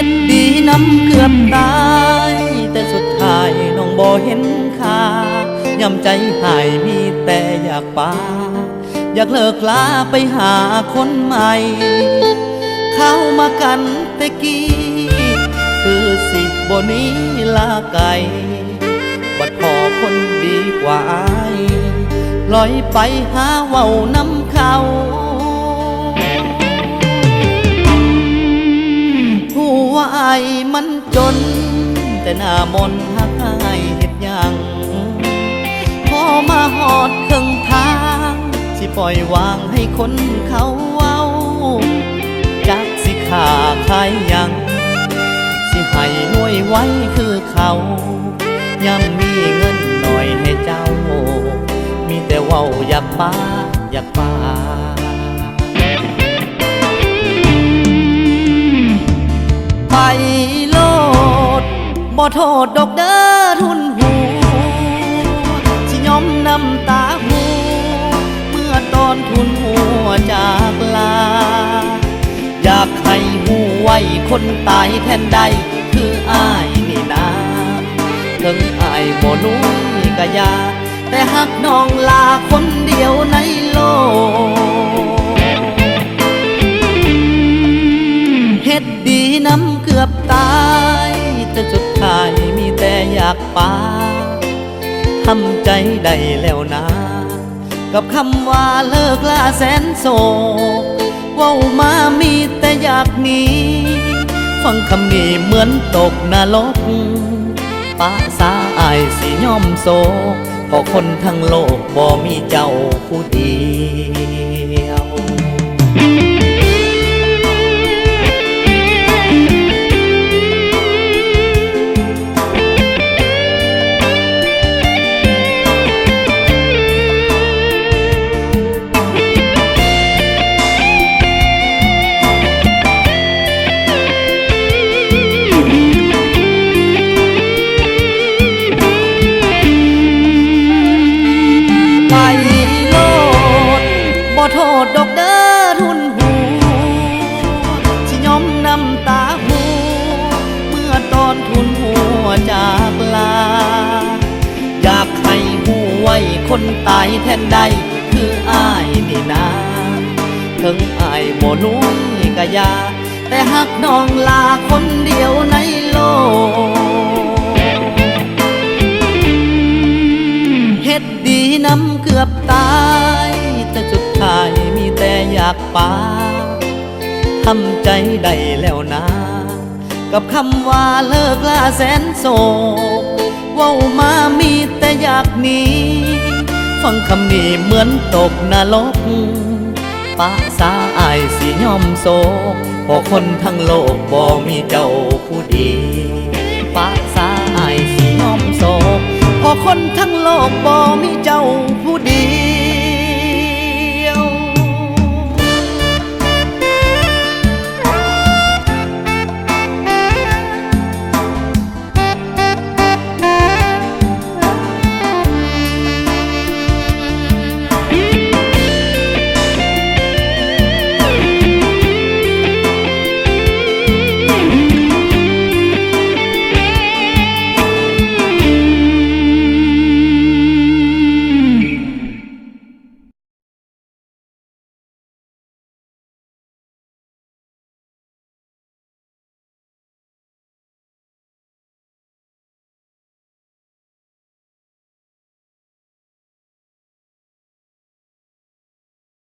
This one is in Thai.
็ดดีน้ำเกือบตาย แต่สุดท้ายน้องบ่เห็นค่าย่ำใจหายมีแต่อยากปาอยากเลิกลาไปหาคนใหม่ เข้ามากันต่กี้ คือสิบนี้ลาไกลบัดพอคนดีกว่าอายลอยไปหาเว้าน้ำเขาายมันจน แต่หน้ามนหักอายเฮ็ดยังพอมาหอดครึ่งทางสิปล่อยวางให้คนเขาเว้าจักสิขาใครยัง สิให้หน่วยไว้คือเขาย่ำมีเงินหน่อยให้เจ้า มีแต่เว้าอยากป้าอยากป้า โลดบ่โทษดอกเด้อทุนหูสิยอมน้ำตาหู เมื่อตอนทุนหัวจากลา อยากให้หูไว้คนตายแทนใดคืออายนี่นาถึงอายบ่นุ่ยกะยา แต่หักน้องลาคนเดียวในโลกเฮ็ดดีน้ำ อบตายแต่สุดท้ายมีแต่อยากปาทำใจได้แล้วนะกับคำว่าเลิกลาแสนโศกเว้ามามีแต่อยากหนีฟังคำนี้เหมือนตกนรกป้าสาอายสิยอมโศกเพราะคนทั้งโลกบ่มีเจ้าผู้ดี จากลา อยากให้หูไว้คนตายแทนใดคืออายนี่นาถึงอายบ่นุ่ยกะยา แต่หักน้องลาคนเดียวในโลกเฮ็ดดีน้ำเกือบตายแต่สุดท้ายมีแต่อยากปาทำใจได้แล้วนะ กับคำว่าเลิกลาแสนโศกเว้ามามีแต่อยากหนีฟังคำนี้เหมือนตกนรกป้าสาอายสิยอมโศกพราะคนทั้งโลกบ่มีเจ้าผู้ดีป้าสาอายสิยอมโศกพราะคนทั้งโลกบ่มีเจ้าผู้